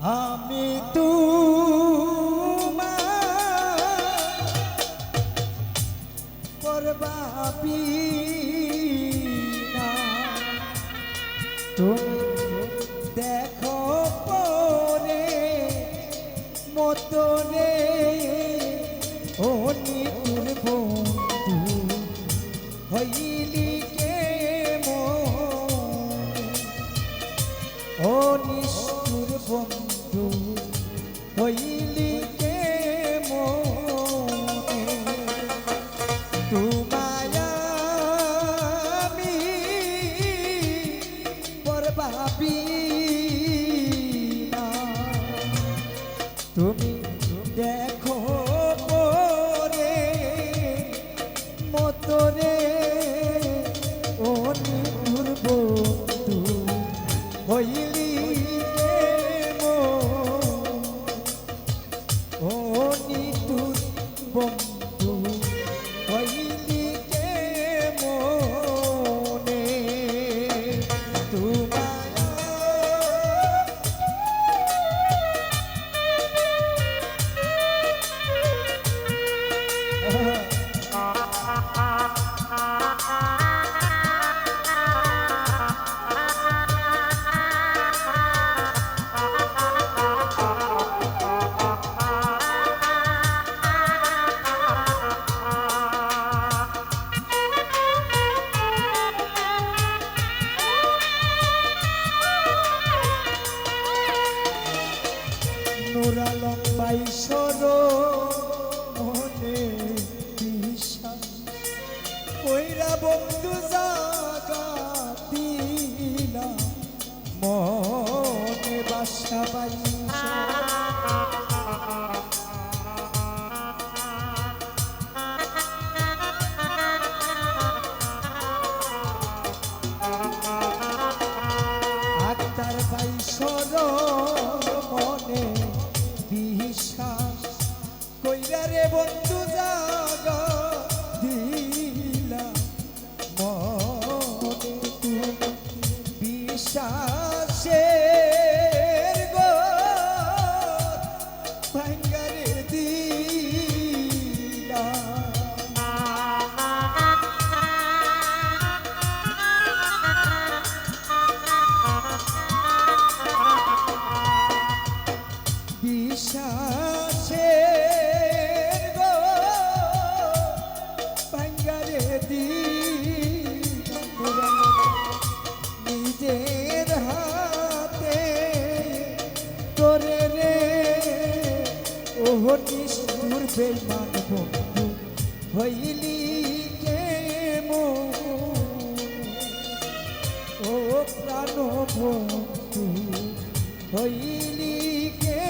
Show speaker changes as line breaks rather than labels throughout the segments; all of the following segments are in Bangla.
আমি তু করবাবি না। তুমি দেখো পরে মতনে ও নুরালম সর মনে বিশ্বাস কইরা বন্ধু জাগা দিলা মনে বাসা বাইশা নিজের হাতে তোরে রে। ওহ, নিষ্ঠুর বেমান বন্ধু, হইলি কে মন ও প্রাণ বন্ধু, হইলি কে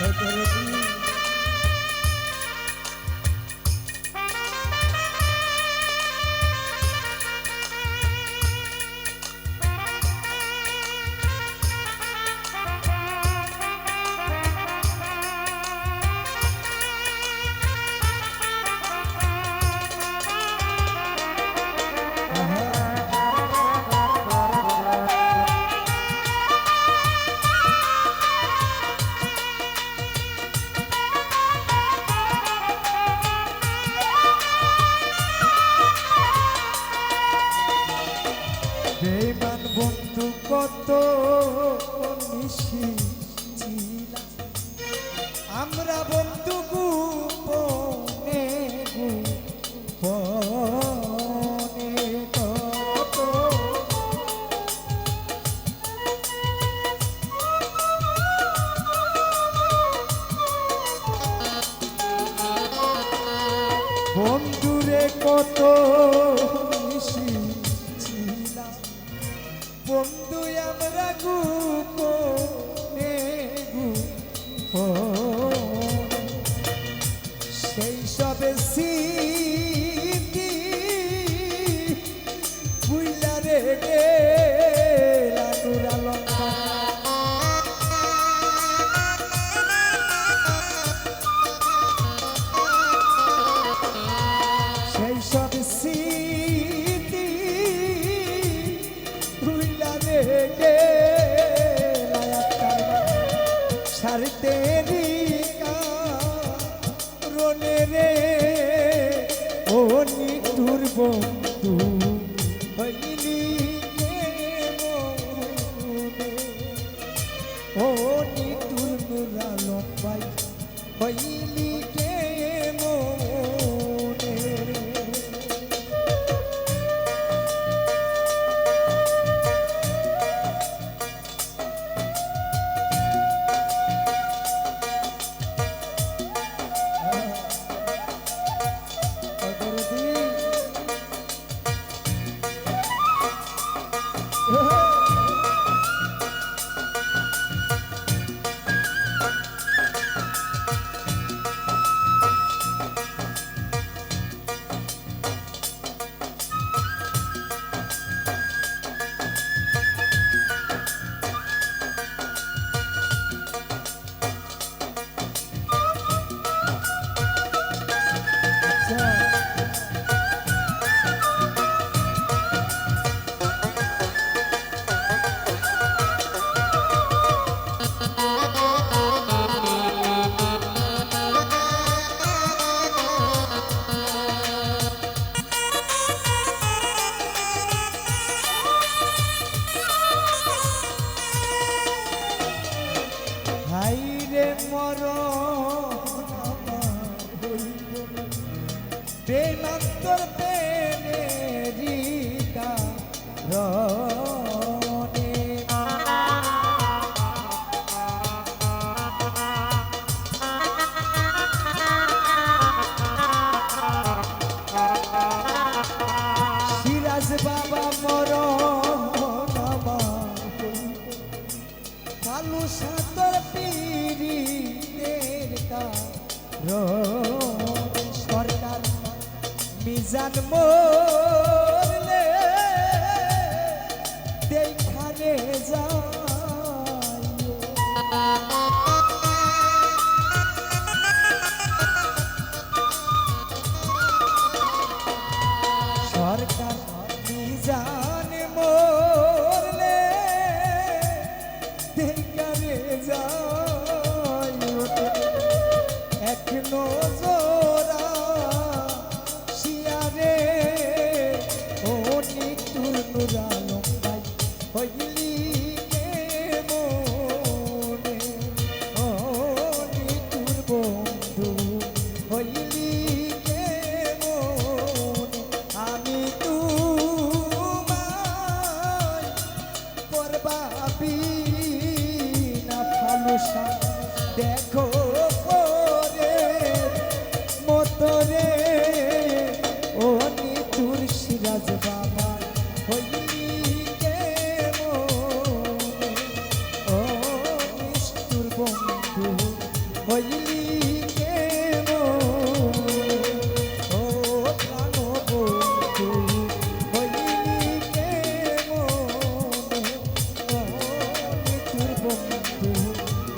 বেমান বন্ধু আমরা গোপনে সেই সবে সিটি বুইলা রে। 哦。duvara সরকার মিজান মরলে দেখারে যা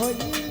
হইয়া